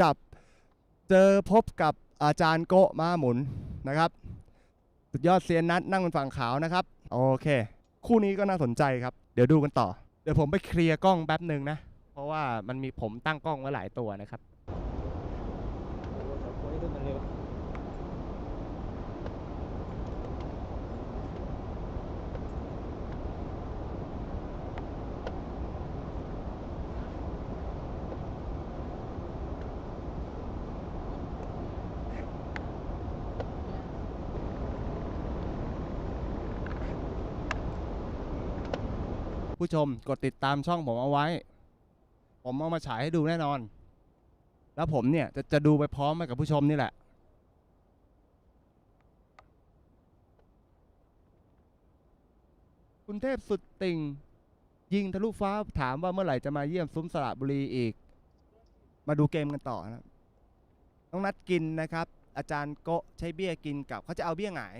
จับเจอพบกับอาจารย์โกะมาหมุนนะครับ สุดยอดเซียนนัดนั่งบนฝั่งขาวนะครับ โอเค คู่นี้ก็น่าสนใจครับ เดี๋ยวดูกันต่อ เดี๋ยวผมไปเคลียร์กล้องแป๊บหนึ่งนะ เพราะว่ามันมีผมตั้งกล้องไว้หลายตัวนะครับ ผู้ชมกดติดตามช่องผมเอาไว้ ผมเอามาฉายให้ดูแน่นอน แล้วผมเนี่ยจะจะดูไปพร้อมไปกับผู้ชมนี่แหละ คุณเทพสุดติ่ง ยิงทะลุฟ้าถามว่าเมื่อไหร่จะมาเยี่ยมซุ้มสระบุรีอีก มาดูเกมกันต่อนะต้องนัดกินนะครับ อาจารย์โกะใช้เบี้ยกินกับเขาจะเอาเบี้ยหงาย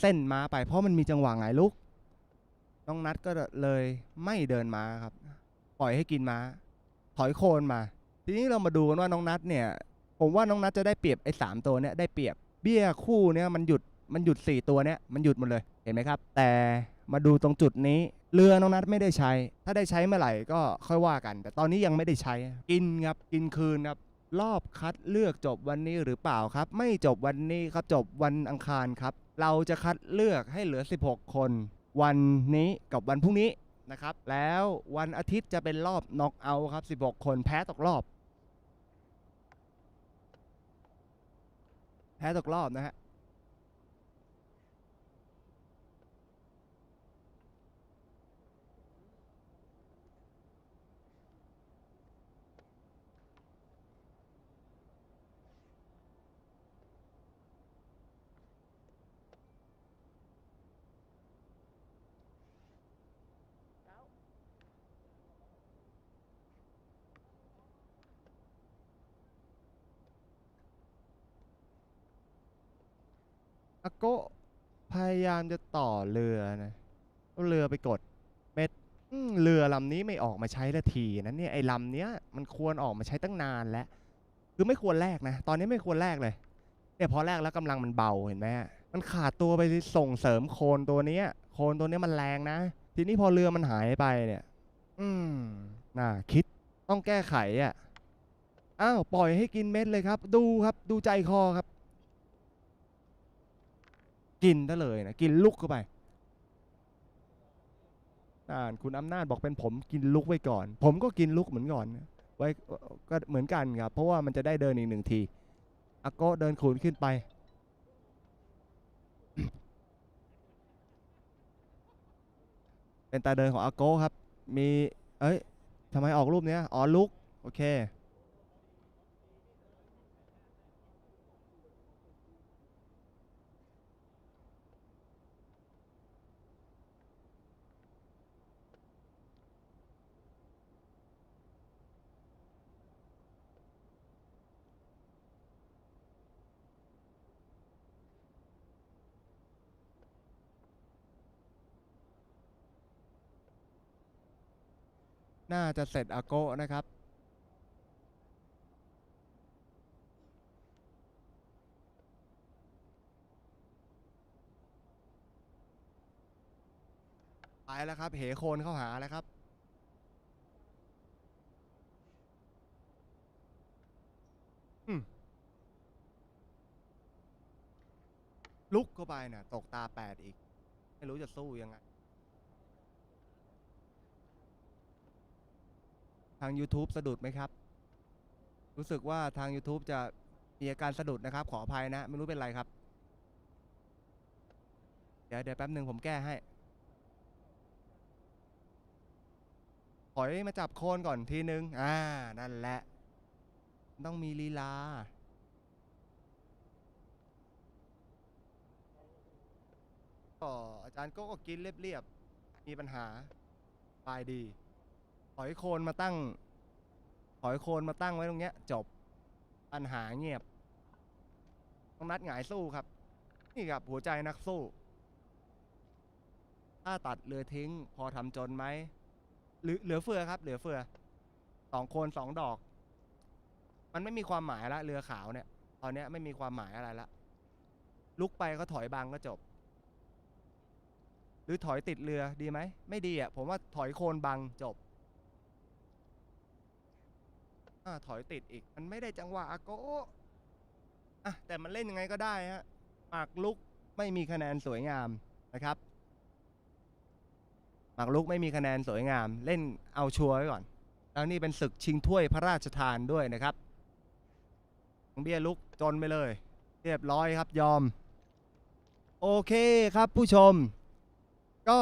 เส้นมาไปเพราะมันมีจังหวะหงายลุก น้องนัดก็เลยไม่เดินม้าครับ ปล่อยให้กินม้า ถอยโคนมา ทีนี้เรามาดูกันว่าน้องนัดเนี่ย ผมว่าน้องนัดจะได้เปรียบไอ้สามตัวเนี่ยได้เปรียบ เบี้ยคู่เนี่ยมันหยุดมันหยุดสี่ตัวเนี่ยมันหยุดหมดเลยเห็นไหมครับ แต่มาดูตรงจุดนี้ เรือน้องนัดไม่ได้ใช้ ถ้าได้ใช้เมื่อไหร่ก็ค่อยว่ากัน แต่ตอนนี้ยังไม่ได้ใช้ กินครับกินคืนครับรอบคัดเลือกจบวันนี้หรือเปล่าครับ ไม่จบวันนี้ครับจบวันอังคารครับ เราจะคัดเลือกให้เหลือ 16 คน วันนี้กับวันพรุ่งนี้นะครับ แล้ววันอาทิตย์จะเป็นรอบน็อกเอาท์ครับ 16 คนแพ้ตกรอบ แพ้ตกรอบนะฮะ อาโกะพยายามจะต่อเรือนะเอาเรือไปกดเม็ดอืมเรือลำนี้ไม่ออกมาใช้ละทีนะเนี่ยไอ้ลำเนี้ยมันควรออกมาใช้ตั้งนานแล้ว คือไม่ควรแลกนะ ตอนนี้ไม่ควรแลกเลยเนี่ยพอแลกแล้วกำลังมันเบาเห็นไหมมันขาดตัวไปส่งเสริมโคนตัวเนี้ย โคนตัวเนี้ยมันแรงนะ ทีนี้พอเรือมันหายไปเนี่ย อืมน่าคิดต้องแก้ไขอะอ้าวปล่อยให้กินเม็ดเลยครับ ดูครับดูใจคอครับ กินได้เลยนะกินลุกเข้าไปอ่านคุณอำนาจบอกเป็นผมกินลุกไว้ก่อน ผมก็กินลุกเหมือนก่อนไว้ก็เหมือนกันครับ เพราะว่ามันจะได้เดินอีกหนึ่งทีอาโกเดินขูนขึ้นไป เป็นตาเดินของอาโกครับ มี เอ้ยทำไมออกรูปเนี้ยอ๋อลุก โอเค น่าจะเสร็จอาโกะนะครับ ไปแล้วครับ เหโคนเข้าหาแล้วครับลุกเข้าไปน่ะ ตกตาแปดอีก ไม่รู้จะสู้ยังไง ทาง YouTube สะดุดไหมครับ รู้สึกว่าทาง YouTube จะมีอาการสะดุดนะครับ ขออภัยนะ ไม่รู้เป็นไรครับ เดี๋ยวเดี๋ยวแป๊บหนึ่งผมแก้ให้ ถอยมาจับโคนก่อนทีนึง อ่า นั่นแหละ ต้องมีลีลา ก็อาจารย์ก็ก็กินเรียบๆ มีปัญหาปลายดี ถอยโคนมาตั้งถอยโคนมาตั้งไว้ตรงเนี้ย จบปัญหาเงียบ ต้องนัดหงายสู้ครับ นี่ครับหัวใจนักสู้ ถ้าตัดเรือทิ้ง พอทำจนไหมหรือเหลือเฟือครับ เหลือเฟือสองโคนสองดอก มันไม่มีความหมายละเรือขาวเนี่ย ตอนเนี้ยไม่มีความหมายอะไรละลุกไปก็ถอยบางก็จบ หรือถอยติดเรือดีไหม ไม่ดีอะ ผมว่าถอยโคนบังจบ อ่าถอยติดอีก มันไม่ได้จังหวะอะโกอะแต่มันเล่นยังไงก็ได้ฮะหมากลุกไม่มีคะแนนสวยงามนะครับหมากลุกไม่มีคะแนนสวยงาม เล่นเอาชัวร์ไว้ก่อน แล้วนี่เป็นศึกชิงถ้วยพระราชทานด้วยนะครับของเบี้ยลุกจนไปเลย เรียบร้อยครับยอม โอเคครับผู้ชม ก็